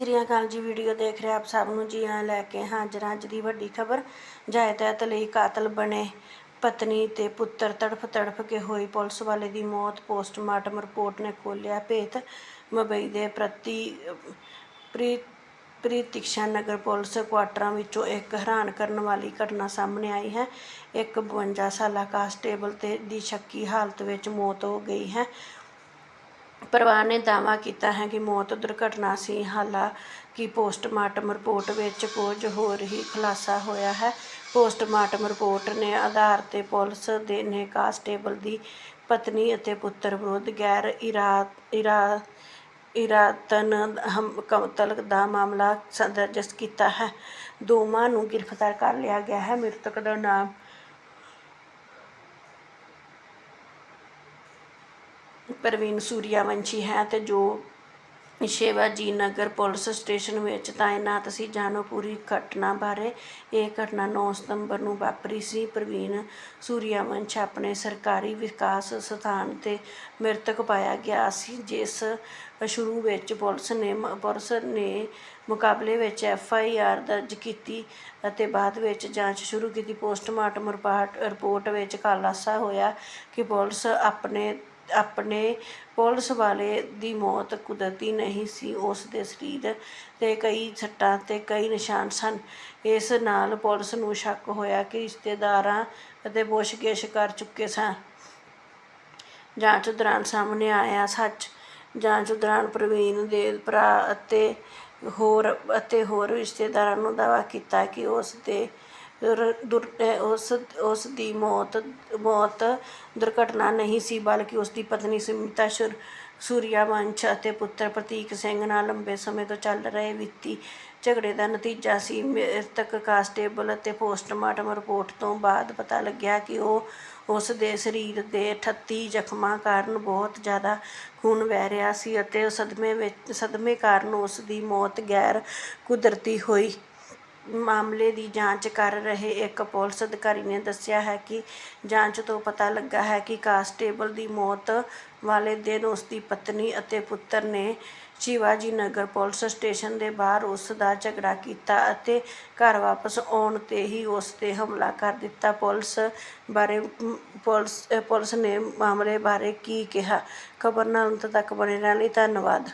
ਸ੍ਰੀ ਅਕਾਲ ਜੀ, ਵੀਡੀਓ ਦੇਖ ਰਹੇ ਆਪ ਸਭ ਨੂੰ। ਜੀ ਆਇਆਂ ਲੈ ਕੇ ਹਾਜ਼ਰ ਅੱਜ ਦੀ ਵੱਡੀ ਖਬਰ। ਜਾਇਦਾਦ ਲਈ ਕਾਤਲ ਬਣੇ ਪਤਨੀ ਤੇ ਪੁੱਤਰ ਤੜਫ ਤੜਫ ਕੇ ਹੋਈ ਪੁਲਿਸ ਵਾਲੇ ਦੀ ਮੌਤ। ਪੋਸਟਮਾਰਟਮ ਰਿਪੋਰਟ ਨੇ ਖੋਲ੍ਹਿਆ ਭੇਤ ਮੁੰਬਈ ਦੇ ਪ੍ਰਤੀ, ਪ੍ਰੀ, ਪ੍ਰੀਤਿਕਸ਼ਾ ਨਗਰ ਪੁਲਿਸ ਕੁਆਟਰਾਂ ਵਿੱਚੋਂ ਇੱਕ ਹੈਰਾਨ ਕਰਨ ਵਾਲੀ ਘਟਨਾ ਸਾਹਮਣੇ ਆਈ ਹੈ। ਇੱਕ 52 ਸਾਲਾ ਕਾਂਸਟੇਬਲ ਤੇ ਦੀ ਸ਼ੱਕੀ ਹਾਲਤ ਵਿੱਚ ਮੌਤ ਹੋ ਗਈ ਹੈ। ਪਰਿਵਾਰ ਨੇ ਦਾਅਵਾ ਕੀਤਾ ਹੈ ਕਿ ਮੌਤ ਦੁਰਘਟਨਾ ਸੀ। ਹਾਲਾਂਕਿ ਪੋਸਟਮਾਰਟਮ ਰਿਪੋਰਟ ਵਿੱਚ ਕੁਝ ਹੋਰ ਹੀ ਖੁਲਾਸਾ ਹੋਇਆ ਹੈ। ਪੋਸਟਮਾਰਟਮ ਰਿਪੋਰਟ ਨੇ ਆਧਾਰ ਤੇ ਪੁਲਿਸ ਦੇ ਨੇ ਕਾਂਸਟੇਬਲ ਦੀ ਪਤਨੀ ਅਤੇ ਪੁੱਤਰ ਵਿਰੁੱਧ ਗੈਰ ਇਰਾ ਇਰਾ ਇਰਾਤਨ ਹਮ, ਕਤਲ ਦਾ ਮਾਮਲਾ ਦਰਜ ਕੀਤਾ ਹੈ। ਦੋਵਾਂ ਨੂੰ ਗ੍ਰਿਫਤਾਰ ਕਰ ਲਿਆ ਗਿਆ ਹੈ। ਮ੍ਰਿਤਕ ਦਾ ਨਾਮ ਪ੍ਰਵੀਨ ਸੂਰਿਆਵੰਸ਼ੀ ਹੈ ਤੇ ਜੋ ਸ਼ਿਵਾਜੀ ਨਗਰ ਪੁਲਿਸ ਸਟੇਸ਼ਨ ਵਿੱਚ ਤਾਇਨਾਤ ਸੀ। ਜਾਣੋ ਪੂਰੀ ਘਟਨਾ ਬਾਰੇ। ਇਹ ਘਟਨਾ 9 ਸਤੰਬਰ ਨੂੰ ਵਾਪਰੀ ਸੀ। ਪ੍ਰਵੀਨ ਸੂਰਿਆਵੰਸ਼ ਆਪਣੇ ਸਰਕਾਰੀ ਵਿਕਾਸ ਸਥਾਨ ਤੇ ਮ੍ਰਿਤਕ ਪਾਇਆ ਗਿਆ ਸੀ, ਜਿਸ ਸ਼ੁਰੂ ਵਿੱਚ ਪੁਲਿਸ ਨੇ ਪੁਲਿਸ ਨੇ ਮੁਕਾਬਲੇ ਵਿੱਚ ਐਫ ਆਈ ਆਰ ਦਰਜ ਕੀਤੀ ਅਤੇ ਬਾਅਦ ਵਿੱਚ ਜਾਂਚ ਸ਼ੁਰੂ ਕੀਤੀ। ਪੋਸਟਮਾਰਟਮ ਰਿਪੋਰਟ ਰਿਪੋਰਟ ਵਿੱਚ ਖੁਲਾਸਾ ਹੋਇਆ ਕਿ ਪੁਲਿਸ ਆਪਣੇ ਆਪਣੇ ਪੁਲਿਸ ਵਾਲੇ ਦੀ ਮੌਤ ਕੁਦਰਤੀ ਨਹੀਂ ਸੀ, ਉਸ ਦੇ ਸਰੀਰ ਤੇ ਕਈ ਸੱਟਾਂ ਅਤੇ ਕਈ ਨਿਸ਼ਾਨ ਸਨ। ਇਸ ਨਾਲ ਪੁਲਿਸ ਨੂੰ ਸ਼ੱਕ ਹੋਇਆ ਕਿ ਰਿਸ਼ਤੇਦਾਰਾਂ ਅਤੇ ਪੁੱਛਗਿੱਛ ਕਰ ਚੁੱਕੇ ਸਨ। ਜਾਂਚ ਦੌਰਾਨ ਸਾਹਮਣੇ ਆਇਆ ਸੱਚ। ਜਾਂਚ ਦੌਰਾਨ ਪ੍ਰਵੀਨ ਦੇ ਭਰਾ ਅਤੇ ਹੋਰ ਅਤੇ ਹੋਰ ਰਿਸ਼ਤੇਦਾਰਾਂ ਨੂੰ ਦਾਅਵਾ ਕੀਤਾ ਕਿ ਉਸ ਦੇ ਉਸ ਉਸ ਦੀ ਮੌਤ ਮੌਤ ਦੁਰਘਟਨਾ ਨਹੀਂ ਸੀ, ਬਲਕਿ ਉਸ ਦੀ ਪਤਨੀ ਸੁਮਿਤਾ ਸ਼ੁਰ ਸੂਰਿਆਵੰਸ਼ ਅਤੇ ਪੁੱਤਰ ਪ੍ਰਤੀਕ ਸਿੰਘ ਨਾਲ ਲੰਬੇ ਸਮੇਂ ਤੋਂ ਚੱਲ ਰਹੇ ਵਿੱਤੀ ਝਗੜੇ ਦਾ ਨਤੀਜਾ ਸੀ। ਮ੍ਰਿਤਕ ਕਾਂਸਟੇਬਲ ਅਤੇ ਪੋਸਟਮਾਰਟਮ ਰਿਪੋਰਟ ਤੋਂ ਬਾਅਦ ਪਤਾ ਲੱਗਿਆ ਕਿ ਉਹ ਉਸ ਦੇ ਸਰੀਰ ਦੇ 38 ਜ਼ਖਮਾਂ ਕਾਰਨ ਬਹੁਤ ਜ਼ਿਆਦਾ ਖੂਨ ਵਹਿ ਰਿਹਾ ਸੀ ਅਤੇ ਸਦਮੇ ਵਿੱਚ, ਸਦਮੇ ਕਾਰਨ ਉਸ ਦੀ ਮੌਤ ਗੈਰ ਕੁਦਰਤੀ ਹੋਈ। ਮਾਮਲੇ ਦੀ ਜਾਂਚ ਕਰ ਰਹੇ ਇੱਕ ਪੁਲਿਸ ਅਧਿਕਾਰੀ ਨੇ ਦੱਸਿਆ ਹੈ ਕਿ ਜਾਂਚ ਤੋਂ ਪਤਾ ਲੱਗਾ ਹੈ ਕਿ ਕਾਂਸਟੇਬਲ ਦੀ ਮੌਤ ਵਾਲੇ ਦਿਨ ਉਸ ਦੀ ਪਤਨੀ ਅਤੇ ਪੁੱਤਰ ਨੇ ਸ਼ਿਵਾਜੀ ਨਗਰ ਪੁਲਿਸ ਸਟੇਸ਼ਨ ਦੇ ਬਾਹਰ ਉਸ ਦਾ ਝਗੜਾ ਕੀਤਾ ਅਤੇ ਘਰ ਵਾਪਸ ਆਉਣ ਤੇ ਹੀ ਉਸ ਤੇ ਹਮਲਾ ਕਰ ਦਿੱਤਾ। ਪੁਲਿਸ ਬਾਰੇ, ਪੁਲਿਸ ਪੁਲਿਸ ਨੇ ਮਾਮਲੇ ਬਾਰੇ ਕੀ ਕਿਹਾ? ਖਬਰ ਨਾਲ ਅੰਤ ਤੱਕ ਬਣੇ ਰਹਿਣ ਲਈ ਧੰਨਵਾਦ।